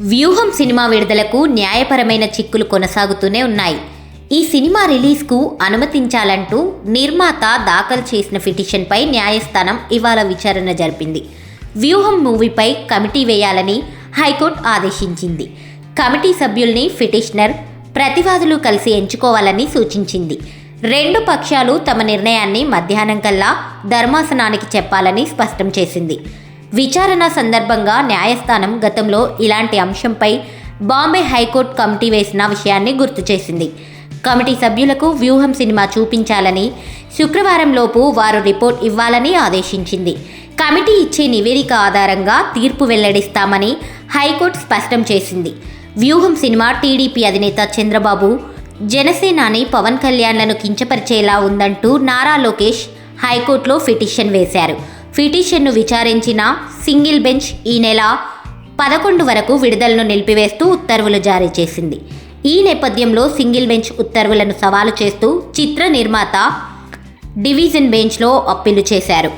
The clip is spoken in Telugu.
వ్యూహం సినిమా విడుదలకు న్యాయపరమైన చిక్కులు కొనసాగుతూనే ఉన్నాయి. ఈ సినిమా రిలీజ్కు అనుమతించాలంటూ నిర్మాత దాఖలు చేసిన పిటిషన్పై న్యాయస్థానం ఇవాళ విచారణ జరిపింది. వ్యూహం మూవీపై కమిటీ వేయాలని హైకోర్టు ఆదేశించింది. కమిటీ సభ్యుల్ని పిటిషనర్ ప్రతివాదులు కలిసి ఎంచుకోవాలని సూచించింది. రెండు పక్షాలు తమ నిర్ణయాన్ని మధ్యాహ్నం కల్లా ధర్మాసనానికి చెప్పాలని స్పష్టం చేసింది. విచారణ సందర్భంగా న్యాయస్థానం గతంలో ఇలాంటి అంశంపై బాంబే హైకోర్టు కమిటీ వేసిన విషయాన్ని గుర్తు చేసింది. కమిటీ సభ్యులకు వ్యూహం సినిమా చూపించాలని శుక్రవారంలోపు వారు రిపోర్ట్ ఇవ్వాలని ఆదేశించింది. కమిటీ ఇచ్చే నివేదిక ఆధారంగా తీర్పు వెల్లడిస్తామని హైకోర్టు స్పష్టం చేసింది. వ్యూహం సినిమా టీడీపీ అధినేత చంద్రబాబు జనసేనాని పవన్ కళ్యాణ్లను కించపరిచేలా ఉందంటూ నారా లోకేష్ హైకోర్టులో పిటిషన్ వేశారు. పిటిషన్ను విచారించిన సింగిల్ బెంచ్ ఈ నెల పదకొండు వరకు విడుదలను నిలిపివేస్తూ ఉత్తర్వులు జారీ చేసింది. ఈ నేపథ్యంలో సింగిల్ బెంచ్ ఉత్తర్వులను సవాలు చేస్తూ చిత్ర నిర్మాత డివిజన్ బెంచ్లో అప్పీలు చేశారు.